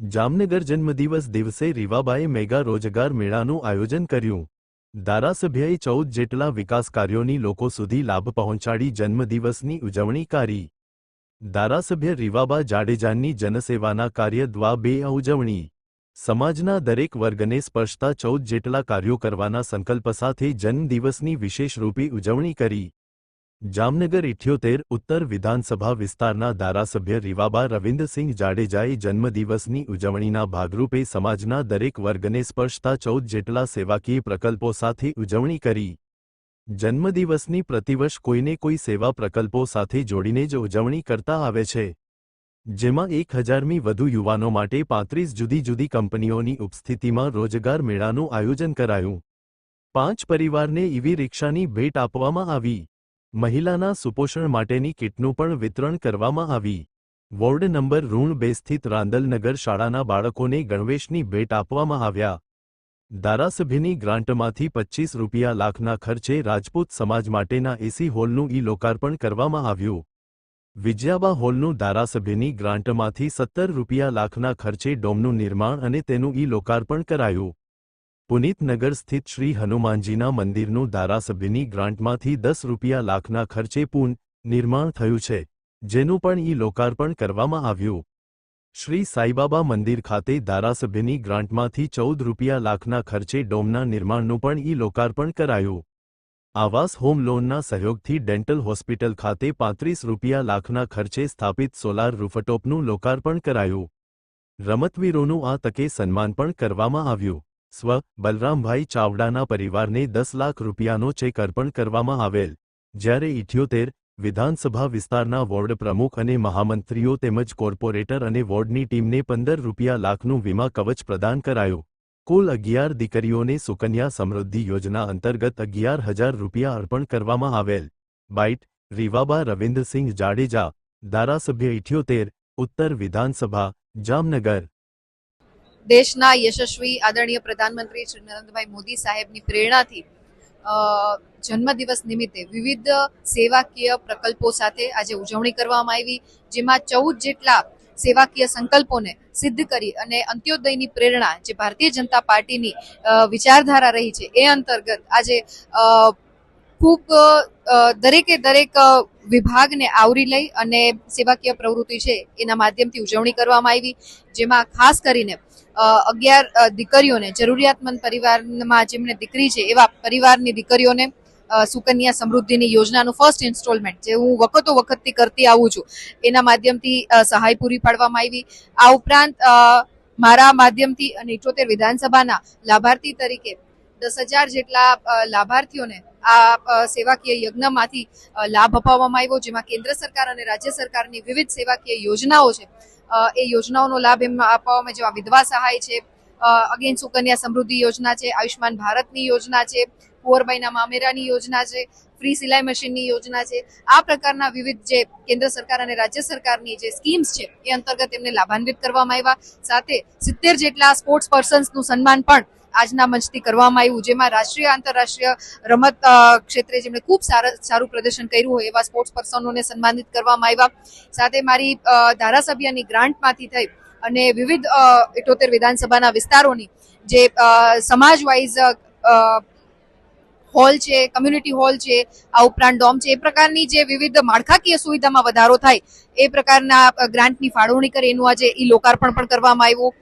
જામનગર જન્મદિવસ દિવસે રીવાબાએ મેગા રોજગાર મેળાનું આયોજન કર્યું. ધારાસભ્યએ ચૌદ જેટલા વિકાસ કાર્યોની લોકો સુધી લાભ પહોંચાડી જન્મદિવસની ઉજવણી કરી. ધારાસભ્ય રીવાબા જાડેજાની જનસેવાના કાર્ય દ્વા બે ઉજવણી. સમાજના દરેક વર્ગને સ્પર્શતા ચૌદ જેટલા કાર્યો કરવાના સંકલ્પ સાથે જન્મદિવસની વિશેષ રૂપી ઉજવણી કરી. જામનગર ઇઠ્યોતેર, ઉત્તર વિધાનસભા વિસ્તારના ધારાસભ્ય રીવાબા રવિન્દ્રસિંહ જાડેજાએ જન્મદિવસની ઉજવણીના ભાગરૂપે સમાજના દરેક વર્ગને સ્પર્શતા ચૌદ જેટલા સેવાકીય પ્રકલ્પો સાથે ઉજવણી કરી. જન્મદિવસની પ્રતિવર્ષ કોઈને કોઈ સેવા પ્રકલ્પો સાથે જોડીને જ ઉજવણી કરતા આવે છે. જેમાં એક હજારમી વધુ યુવાનો માટે પાંત્રીસ જુદી જુદી કંપનીઓની ઉપસ્થિતિમાં રોજગાર મેળાનું આયોજન કરાયું. પાંચ પરિવારને ઈવી રિક્ષાની ભેટ આપવામાં આવી. મહિલાના સુપોષણ માટેની કીટનું પણ વિતરણ કરવામાં આવી. વોર્ડ નંબર ઋણ બે સ્થિત રાંદલનગર શાળાના બાળકોને ગણવેશની ભેટ આપવામાં આવ્યા. ધારાસભ્યની ગ્રાન્ટમાંથી પચ્ચીસ રૂપિયા લાખના ખર્ચે રાજપૂત સમાજ માટેના એસી હોલનું ઈ લોકાર્પણ કરવામાં આવ્યું. વિજયાબા હોલનું ધારાસભ્યની ગ્રાન્ટમાંથી સત્તર રૂપિયા લાખના ખર્ચે ડોમનું નિર્માણ અને તેનું ઈ લોકાર્પણ કરાયું. પુનિતનગર સ્થિત શ્રી હનુમાનજીના મંદિરનું ધારાસભ્યની ગ્રાન્ટમાંથી દસ રૂપિયા લાખના ખર્ચે પુન નિર્માણ થયું છે, જેનું પણ ઈ લોકાર્પણ કરવામાં આવ્યું. શ્રી સાઈબાબા મંદિર ખાતે ધારાસભ્યની ગ્રાન્ટમાંથી ચૌદ રૂપિયા લાખના ખર્ચે ડોમના નિર્માણનું પણ ઈ લોકાર્પણ કરાયું. આવાસ હોમ લોનના સહયોગથી ડેન્ટલ હોસ્પિટલ ખાતે પાંત્રીસ રૂપિયા લાખના ખર્ચે સ્થાપિત સોલાર રૂફટોપનું લોકાર્પણ કરાયું. રમતવીરોનું આ તકે સન્માન પણ કરવામાં આવ્યું. સ્વ, બલરામભાઈ ચાવડાના પરિવારને દસ લાખ રૂપિયાનો ચેક અર્પણ કરવામાં આવેલ. જ્યારે ઇઠ્યોતેર, વિધાનસભા વિસ્તારના વોર્ડ પ્રમુખ અને મહામંત્રીઓ તેમજ કોર્પોરેટર અને વોર્ડની ટીમને પંદર રૂપિયા લાખનું વીમા કવચ પ્રદાન કરાયું. કુલ અગિયાર દીકરીઓને સુકન્યા સમૃદ્ધિ યોજના અંતર્ગત અગિયાર હજાર રૂપિયા અર્પણ કરવામાં આવેલ. બાઇટ, રીવાબા રવિન્દ્રસિંહ જાડેજા, ધારાસભ્ય ઇઠ્યોતેર, ઉત્તર વિધાનસભા, જામનગર. દેશના યશસ્વી આદરણીય પ્રધાનમંત્રી શ્રી નરેન્દ્રભાઈ મોદી સાહેબની પ્રેરણાથી જન્મદિવસ નિમિત્તે વિવિધ સેવાકીય પ્રકલ્પો સાથે આજે ઉજવણી કરવામાં આવી, જેમાં ચૌદ જેટલા સેવાકીય સંકલ્પોને સિદ્ધ કરી અને અંત્યોદયની પ્રેરણા જે ભારતીય જનતા પાર્ટીની વિચારધારા રહી છે એ અંતર્ગત આજે ખૂબ દરેકે દરેક વિભાગને આવરી લઈ અને સેવાકીય પ્રવૃત્તિ છે એના માધ્યમથી ઉજવણી કરવામાં આવી, જેમાં ખાસ કરીને અગિયાર દીકરીઓને, જરૂરિયાતમંદ પરિવારમાં જેમને દીકરી છે એવા પરિવારની દીકરીઓને સુકન્યા સમૃદ્ધિની યોજનાનું ફર્સ્ટ ઇન્સ્ટોલમેન્ટ જે હું વખતો વખતથી કરતી આવું છું, એના માધ્યમથી સહાય પૂરી પાડવામાં આવી. આ ઉપરાંત મારા માધ્યમથી અને ઇઠોતેર વિધાનસભાના લાભાર્થી તરીકે દસ હજાર જેટલા લાભાર્થીઓને આ સેવાકીય યજ્ઞમાંથી લાભ અપાવવામાં આવ્યો, જેમાં કેન્દ્ર સરકાર અને રાજ્ય સરકારની વિવિધ સેવાકીય યોજનાઓ છે. એ યોજનાઓનો લાભ એમ અપાવવામાં જેવા વિધવા સહાય છે અગેન સુકન્યા સમૃદ્ધિ યોજના છે આયુષ્માન ભારતની યોજના છે કુંવરબાઈના મામેરાની યોજના છે, ફ્રી સિલાઈ મશીનની યોજના છે. આ પ્રકારના વિવિધ જે કેન્દ્ર સરકાર અને રાજ્ય સરકારની જે સ્કીમ્સ છે, એ અંતર્ગત એમને લાભાન્વિત કરવામાં આવ્યા. સાથે સિત્તેર જેટલા સ્પોર્ટ્સ પર્સન્સનું સન્માન પણ આજના મંચથી કરવામાં આવ્યું, જેમાં રાષ્ટ્રીય, આંતરરાષ્ટ્રીય રમત ક્ષેત્રે જેમણે ખૂબ સારા પ્રદર્શન કર્યું હોય એવા સ્પોર્ટ્સ પર્સનોને સન્માનિત કરવામાં આવ્યા. સાથે મારી ધારાસભ્યની ગ્રાન્ટમાંથી થઈ અને વિવિધ ઇઠોતેર વિધાનસભાના વિસ્તારોની જે સમાજ વાઇઝ હોલ છે કમ્યુનિટી હોલ છે, આ ઉપરાંત ડોમ છે, એ પ્રકારની જે વિવિધ માળખાકીય સુવિધામાં વધારો થાય, એ પ્રકારના ગ્રાન્ટની ફાળવણી કરી, એનું આજે ઈ લોકાર્પણ પણ કરવામાં આવ્યું.